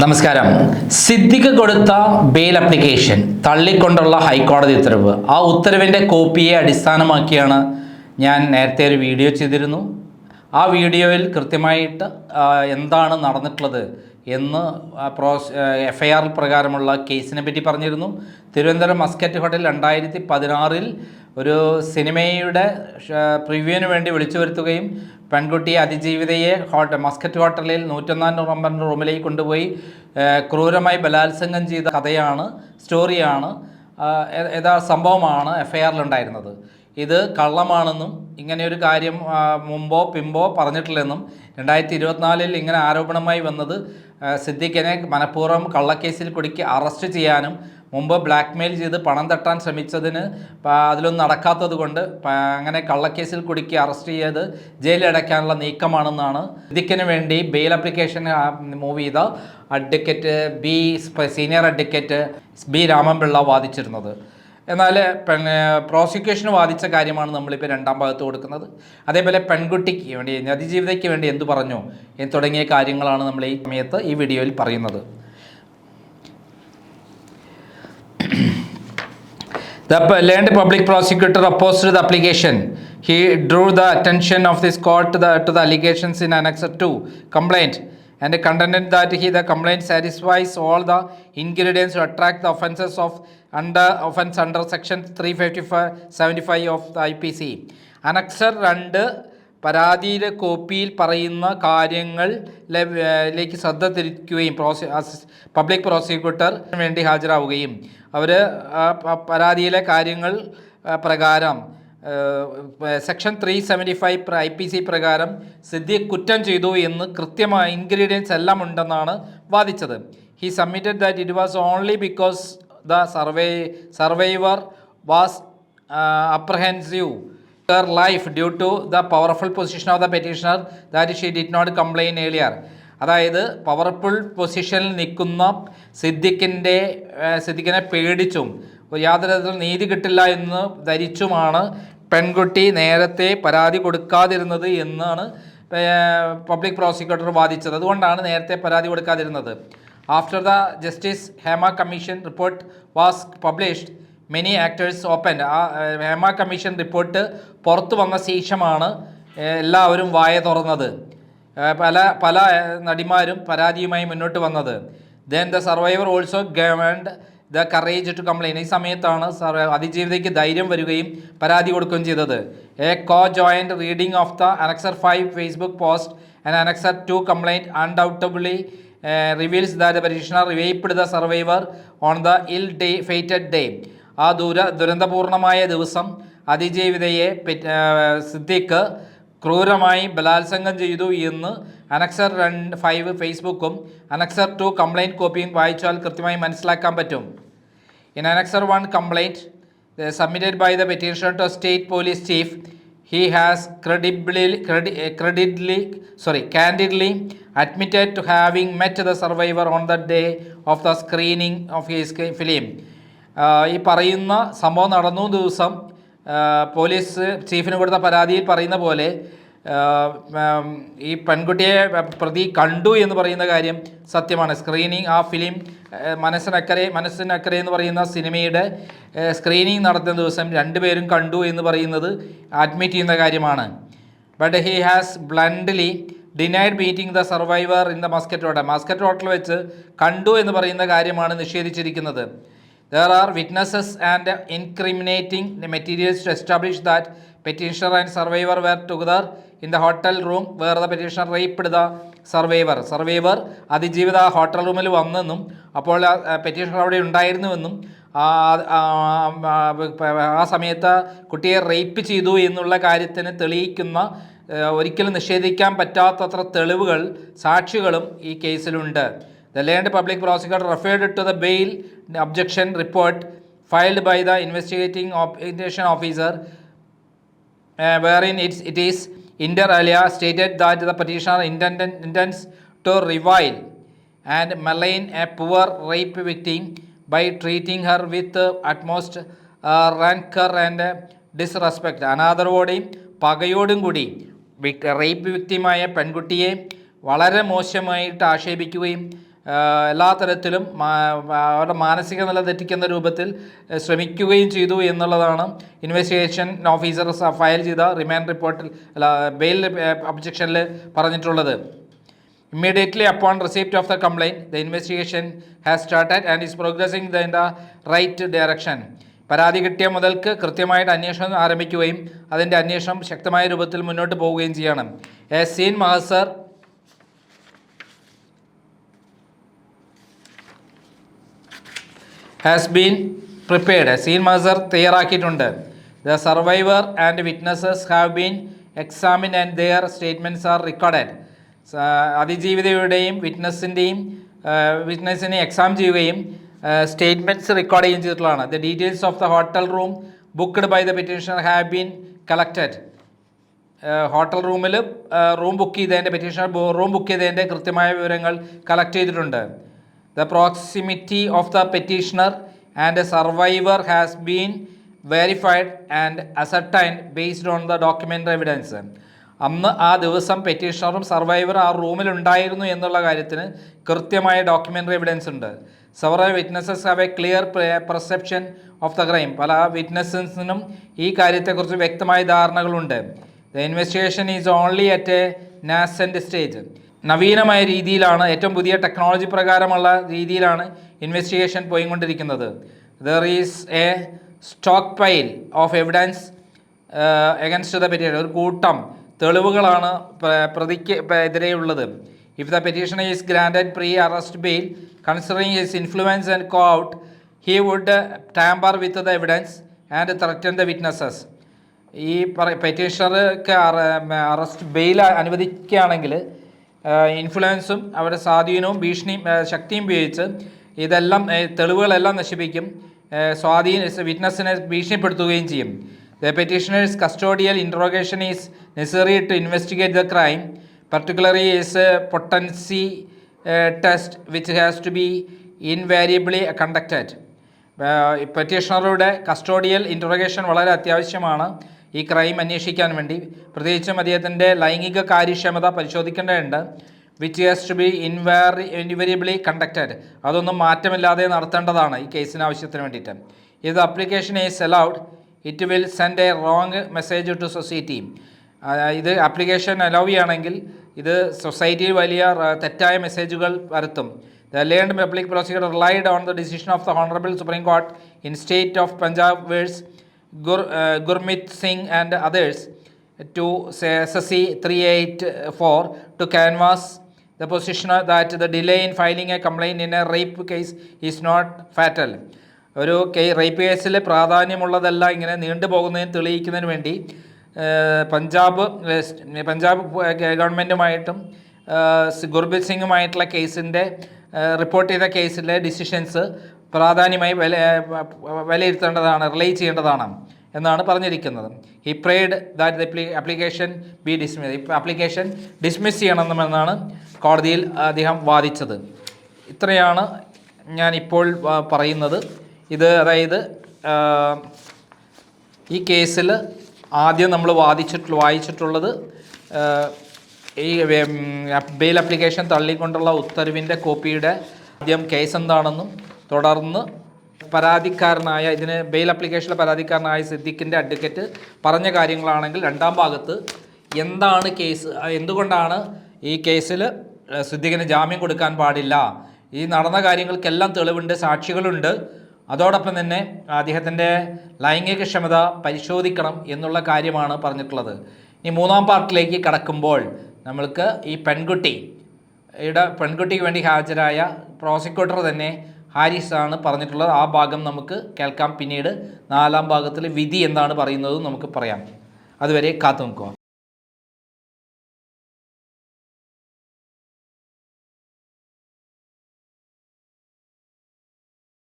നമസ്കാരം. സിദ്ദിഖ് കൊടുത്ത bail application തള്ളിക്കൊണ്ടുള്ള ഹൈക്കോടതി ഉത്തരവ്. ആ ഉത്തരവിന്റെ കോപ്പിയെ അടിസ്ഥാനമാക്കിയാണ് ഞാൻ നേരത്തെ ഒരു വീഡിയോ ചെയ്തിരുന്നു. ആ വീഡിയോയിൽ കൃത്യമായിട്ട് എന്താണ് നടന്നിട്ടുള്ളത് എന്ന് പ്രോസ് എഫ് ഐ ആർ പ്രകാരമുള്ള കേസിനെ പറ്റി പറഞ്ഞിരുന്നു. തിരുവനന്തപുരം മസ്കറ്റ് ഹോട്ടൽ രണ്ടായിരത്തി പതിനാറിൽ ഒരു സിനിമയുടെ പ്രിവ്യൂവിന് വേണ്ടി വിളിച്ചു വരുത്തുകയും പെൺകുട്ടിയെ അതിജീവിതയെ ഹോട്ട മസ്കറ്റ് ഹോട്ടലിൽ നൂറ്റൊന്നാം നവംബർ റൂമിലേക്ക് കൊണ്ടുപോയി ക്രൂരമായി ബലാത്സംഗം ചെയ്ത കഥയാണ് സ്റ്റോറിയാണ് യഥാ സംഭവമാണ് എഫ് ഐ ആറിലുണ്ടായിരുന്നത് ഇത് കള്ളമാണെന്നും ഇങ്ങനെയൊരു കാര്യം മുമ്പോ പിമ്പോ പറഞ്ഞിട്ടില്ലെന്നും രണ്ടായിരത്തി ഇരുപത്തിനാലിൽ ഇങ്ങനെ ആരോപണമായി വന്നത് സിദ്ദിഖിനെ മനഃപൂർവം കള്ളക്കേസിൽ കുടുക്കി അറസ്റ്റ് ചെയ്യാനും മുമ്പ് ബ്ലാക്ക് മെയിൽ ചെയ്ത് പണം തട്ടാൻ ശ്രമിച്ചതിന് അതിലൊന്നും നടക്കാത്തത് കൊണ്ട് അങ്ങനെ കള്ളക്കേസിൽ കുടുക്കി അറസ്റ്റ് ചെയ്ത് ജയിലിലടയ്ക്കാനുള്ള നീക്കമാണെന്നാണ് ഇതിക്കിന് വേണ്ടി ബെയിൽ ആപ്ലിക്കേഷൻ മൂവ് ചെയ്ത advocate B senior advocate B Ramanpillai വാദിച്ചിരുന്നത്. എന്നാൽ പെൺ പ്രോസിക്യൂഷന് വാദിച്ച കാര്യമാണ് നമ്മളിപ്പോൾ രണ്ടാം ഭാഗത്ത് കൊടുക്കുന്നത്. അതേപോലെ പെൺകുട്ടിക്ക് വേണ്ടി അതിജീവിതയ്ക്ക് വേണ്ടി എന്തു പറഞ്ഞു തുടങ്ങിയ കാര്യങ്ങളാണ് നമ്മൾ ഈ സമയത്ത് ഈ വീഡിയോയിൽ പറയുന്നത്. The learned public prosecutor opposed the application. He drew the attention of this court to the, to the allegations in Annex 2 complaint and contended that he, the complaint satisfies all the ingredients to attract the offences of under offence under section 355 75 of the IPC. Annexer 2 പരാതിയിലെ കോപ്പിയിൽ പറയുന്ന കാര്യങ്ങൾ ലേക്ക് ശ്രദ്ധ തിരിക്കുകയും പ്രോസി public prosecutor വേണ്ടി ഹാജരാവുകയും. അവർ പരാതിയിലെ കാര്യങ്ങൾ പ്രകാരം section three seventy five I P C പ്രകാരം സിദ്ദീഖ് കുറ്റം ചെയ്തു എന്ന് കൃത്യമായ ഇൻഗ്രീഡിയൻസ് എല്ലാം ഉണ്ടെന്നാണ് വാദിച്ചത് he submitted that it was only because the survey survivor was apprehensive her life due to the powerful position of the petitioner that she did not complain earlier. അതായത് powerful പൊസിഷനിൽ നിൽക്കുന്ന സിദ്ദിഖിന്റെ സിദ്ദിഖിനെ പേടിച്ചും യാതൊരു തരത്തിൽ നീതി കിട്ടില്ല എന്ന് ധരിച്ചുമാണ് പെൺകുട്ടി നേരത്തെ പരാതി കൊടുക്കാതിരുന്നത് എന്നാണ് പബ്ലിക് പ്രോസിക്യൂട്ടർ വാദിച്ചത്. അതുകൊണ്ടാണ് നേരത്തെ പരാതി കൊടുക്കാതിരുന്നത്. After the justice Hema commission report was published many actors open ആ ഹേമ കമ്മീഷൻ റിപ്പോർട്ട് പുറത്തു വന്ന ശേഷമാണ് എല്ലാവരും വായ തുറന്നത്. പല പല നടിമാരും പരാതിയുമായി മുന്നോട്ട് വന്നത്. Then the survivor also garnered the courage to complain ഈ സമയത്താണ് അതിജീവിതയ്ക്ക് ധൈര്യം വരികയും പരാതി കൊടുക്കുകയും ചെയ്തത്. A conjoint reading of the annexure five Facebook post and annexure two complaint undoubtedly reveals the പരീക്ഷണ raped the survivor on the ill day fated day. ആ ദുര ദുരന്തപൂർണമായ ദിവസം അതിജീവിതയെ സിദ്ദിഖ് ക്രൂരമായി ബലാത്സംഗം ചെയ്തു എന്ന് അനക്സർ രണ്ട് ഫൈവ് ഫേസ്ബുക്കും അനക്സർ ടു കംപ്ലൈന്റ് കോപ്പിയും വായിച്ചാൽ കൃത്യമായി മനസ്സിലാക്കാൻ പറ്റും in annexure one complaint submitted by the petition to state police chief he has credibly credi credidly sorry candidly admitted to having met the survivor on the day of the screening of film. ആഹ് ഈ പറയുന്ന സംഭവം നടന്നു ദിവസം police ചീഫിന് കൊടുത്ത പരാതിയിൽ പറയുന്ന പോലെ ഈ പെൺകുട്ടിയെ പ്രതി കണ്ടു എന്ന് പറയുന്ന കാര്യം സത്യമാണ്. സ്ക്രീനിങ് ആ ഫിലിം മനസ്സിനക്കരെ മനസ്സിനക്കരെ എന്ന് പറയുന്ന സിനിമയുടെ സ്ക്രീനിങ് നടത്തുന്ന ദിവസം രണ്ടുപേരും കണ്ടു എന്ന് പറയുന്നത് അഡ്മിറ്റ് ചെയ്യുന്ന കാര്യമാണ്. But he has bluntly denied meeting the survivor in the Mascot Hotel Mascot Hotel വെച്ച് കണ്ടു എന്ന് പറയുന്ന കാര്യമാണ് നിഷേധിച്ചിരിക്കുന്നത്. There are witnesses and incriminating materials to establish that petitioner and survivor were together in the hotel room where the petitioner raped the survivor. Survivor അതിജീവിത hotel റൂമിൽ വന്നെന്നും അപ്പോൾ പെറ്റീഷണർ അവിടെ ഉണ്ടായിരുന്നുവെന്നും ആ സമയത്ത് കുട്ടിയെ റേപ്പ് ചെയ്തു എന്നുള്ള കാര്യത്തിന് തെളിയിക്കുന്ന ഒരിക്കലും നിഷേധിക്കാൻ പറ്റാത്തത്ര തെളിവുകൾ സാക്ഷികളും ഈ കേസിലുണ്ട് The learned public prosecutor referred to the bail objection report filed by the investigating investigation officer, uh, wherein it's, it is inter alia stated that the petitioner intended, intends to revile and malign a poor rape victim by treating her with uh, utmost uh, rancor and uh, disrespect. അനാദരവോടെയും പകയോടും കൂടി rape വിക്റ്റിമായ പെൺകുട്ടിയെ വളരെ മോശമായിട്ട് ആക്ഷേപിക്കുകയും എല്ലാ തരത്തിലും അവരുടെ മാനസിക നില തെറ്റിക്കുന്ന രൂപത്തിൽ ശ്രമിക്കുകയും ചെയ്തു എന്നുള്ളതാണ് ഇൻവെസ്റ്റിഗേഷൻ ഓഫീസർ ഫയൽ ചെയ്ത റിമാൻഡ് റിപ്പോർട്ടിൽ അല്ല ബെയിൽ ഒബ്ജക്ഷനിൽ പറഞ്ഞിട്ടുള്ളത്. Immediately upon receipt of the complaint, the investigation has started and is progressing in the right direction പരാതി കിട്ടിയ മുതൽക്ക് കൃത്യമായിട്ട് അന്വേഷണം ആരംഭിക്കുകയും അതിന്റെ അന്വേഷണം ശക്തമായ രൂപത്തിൽ മുന്നോട്ട് പോവുകയും ചെയ്യണം. A scene mahazar has been prepared scene mahazar തയ്യാറാക്കിയിട്ടുണ്ട്. The survivor and witnesses have been examine and their statements are recorded അതിജീവിതയുടെയും വിറ്റ്നസിന്റെയും വിറ്റ്നസിനെ എക്സാം ചെയ്യുകയും സ്റ്റേറ്റ്മെന്റ്സ് റെക്കോർഡ് ചെയ്യുകയും ചെയ്തിട്ടുള്ളതാണ്. The details of the hotel room booked by the petitioner have been collected hotel റൂമിൽ room book ചെയ്തതിന്റെ petitioner room book ചെയ്തതിന്റെ കൃത്യമായ വിവരങ്ങൾ കളക്ട് ചെയ്തിട്ടുണ്ട്. The proximity of the petitioner and survivor has been verified and ascertained based on the documentary evidence അന്ന് ആ ദിവസം പെറ്റീഷണറും സർവൈവറും ആ റൂമിൽ ഉണ്ടായിരുന്നു എന്നുള്ള കാര്യത്തിന് കൃത്യമായ ഡോക്യുമെന്ററി എവിഡൻസ് ഉണ്ട്. Several witnesses have a clear perception of the crime പല വിറ്റ്നസസിനും ഈ കാര്യത്തെക്കുറിച്ച് വ്യക്തമായ ധാരണകളുണ്ട്. The investigation is only at a nascent stage നവീനമായ രീതിയിലാണ് ഏറ്റവും പുതിയ ടെക്നോളജി പ്രകാരമുള്ള രീതിയിലാണ് ഇൻവെസ്റ്റിഗേഷൻ പോയിക്കൊണ്ടിരിക്കുന്നത്. There is a stockpile of evidence against the petition ഒരു കൂട്ടം തെളിവുകളാണ് പ്ര- പ്രതിക്ക് എതിരെയുള്ളത്. If the petition is granted pre arrest bail considering his influence and clout he would tamper with the evidence and threaten the witnesses ഈ പെറ്റീഷണർക്ക് arrest bail അനുവദിക്കുകയാണെങ്കിൽ ഇൻഫ്ലുവൻസും അവരുടെ സ്വാധീനവും ഭീഷണിയും ശക്തിയും ഉപയോഗിച്ച് ഇതെല്ലാം തെളിവുകളെല്ലാം നശിപ്പിക്കും. സ്വാധീന വിറ്റ്നസിനെ ഭീഷണിപ്പെടുത്തുകയും ചെയ്യും. The petitioner's custodial interrogation is necessary to investigate the crime particularly his potency test which has to be invariably conducted പെറ്റീഷണറുടെ custodial interrogation വളരെ അത്യാവശ്യമാണ്. ഈ ക്രൈം അന്വേഷിക്കാൻ വേണ്ടി. പ്രത്യേകിച്ചും അദ്ദേഹത്തിന്റെ ലൈംഗിക കാര്യക്ഷമത പരിശോധിക്കേണ്ടതുണ്ട്. Which has to be invari invariably conducted അതൊന്നും മാറ്റമില്ലാതെ നടത്തേണ്ടതാണ് ഈ കേസിന് ആവശ്യത്തിന് വേണ്ടിയിട്ട്. ഇത് application is allowed it will send a wrong message to society ഇത് ആപ്ലിക്കേഷൻ അലൗ ചെയ്യുകയാണെങ്കിൽ ഇത് സൊസൈറ്റിയിൽ വലിയ തെറ്റായ മെസ്സേജുകൾ വരുത്തും. The learned public prosecutor relied on the decision of the honourable supreme court in state of Punjab versus Gur Gurmit Singh and others to SSC 384 to canvass the position that the delay in filing a complaint in a rape case is not fatal. ഒരു rape കേസിൽ പ്രാധാന്യമുള്ളതല്ല ഇങ്ങനെ നീണ്ടുപോകുന്നതിന് തെളിയിക്കുന്നതിന് വേണ്ടി പഞ്ചാബ് പഞ്ചാബ് ഗവൺമെന്റുമായിട്ടും ഗുർബിത് സിംഗുമായിട്ടുള്ള കേസിന്റെ report ചെയ്ത കേസിലെ decisions പ്രാധാന്യമായി വില വിലയിരുത്തേണ്ടതാണ് relay ചെയ്യേണ്ടതാണ് എന്നാണ് പറഞ്ഞിരിക്കുന്നത്. He prayed that the application be dismiss application dismiss ചെയ്യണമെന്നാണ് കോടതിയിൽ അദ്ദേഹം വാദിച്ചത്. ഇത്രയാണ് ഞാൻ ഇപ്പോൾ പറയുന്നത്. ഇത് അതായത് ഈ കേസിൽ ആദ്യം നമ്മൾ വാദിച്ചിട്ട് വായിച്ചിട്ടുള്ളത് ഈ ബെയിൽ അപ്ലിക്കേഷൻ തള്ളിക്കൊണ്ടുള്ള ഉത്തരവിന്റെ കോപ്പിയുടെ ആദ്യം കേസ് എന്താണെന്നും തുടർന്ന് പരാതിക്കാരനായ ഇതിന് ബെയിൽ അപ്ലിക്കേഷനിലെ പരാതിക്കാരനായ സിദ്ദിഖിന്റെ അഡ്വക്കേറ്റ് പറഞ്ഞ കാര്യങ്ങളാണെങ്കിൽ രണ്ടാം ഭാഗത്ത് എന്താണ് കേസ് എന്തുകൊണ്ടാണ് ഈ കേസിൽ സിദ്ദിഖിന് ജാമ്യം കൊടുക്കാൻ പാടില്ല? ഈ നടന്ന കാര്യങ്ങൾക്കെല്ലാം തെളിവുണ്ട് സാക്ഷികളുണ്ട്. അതോടൊപ്പം തന്നെ അദ്ദേഹത്തിന്റെ ലൈംഗിക ക്ഷമത പരിശോധിക്കണം എന്നുള്ള കാര്യമാണ് പറഞ്ഞിട്ടുള്ളത്. ഇനി മൂന്നാം പാർട്ടിലേക്ക് കടക്കുമ്പോൾ നമ്മൾക്ക് ഈ പെൺകുട്ടി യുടെ പെൺകുട്ടിക്ക് വേണ്ടി ഹാജരായ പ്രോസിക്യൂട്ടർ തന്നെ ഹാരിസ് ആണ് പറഞ്ഞിട്ടുള്ളത്. ആ ഭാഗം നമുക്ക് കേൾക്കാം. പിന്നീട് നാലാം ഭാഗത്തിൽ വിധി എന്താണ് പറയുന്നത് നമുക്ക് പറയാം. അതുവരെ കാത്തു നിൽക്കുക